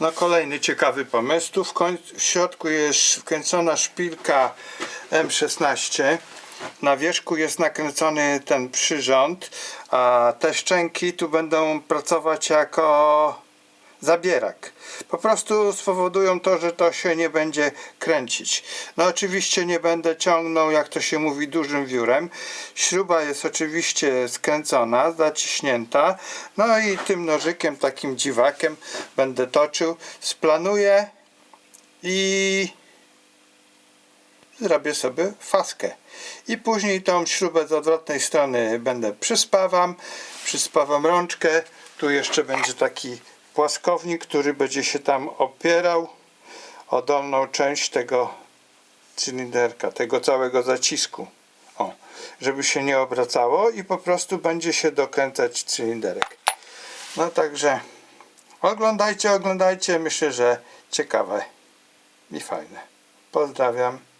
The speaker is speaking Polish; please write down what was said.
No kolejny ciekawy pomysł. Tu w, w środku jest wkręcona szpilka M16. Na wierzchu jest nakręcony ten przyrząd, a te szczęki tu będą pracować jako zabierak. Po prostu spowodują to, że to się nie będzie kręcić. No oczywiście nie będę ciągnął, jak to się mówi, dużym wiórem. Śruba jest oczywiście skręcona, zaciśnięta. No i tym nożykiem, takim dziwakiem będę toczył, splanuję i zrobię sobie faskę. I później tą śrubę z odwrotnej strony będę przyspawam, przyspawam rączkę. Tu jeszcze będzie taki płaskownik, który będzie się tam opierał o dolną część tego cylinderka, tego całego zacisku. O, żeby się nie obracało i po prostu będzie się dokręcać cylinderek. No także oglądajcie, oglądajcie. Myślę, że ciekawe i fajne. Pozdrawiam.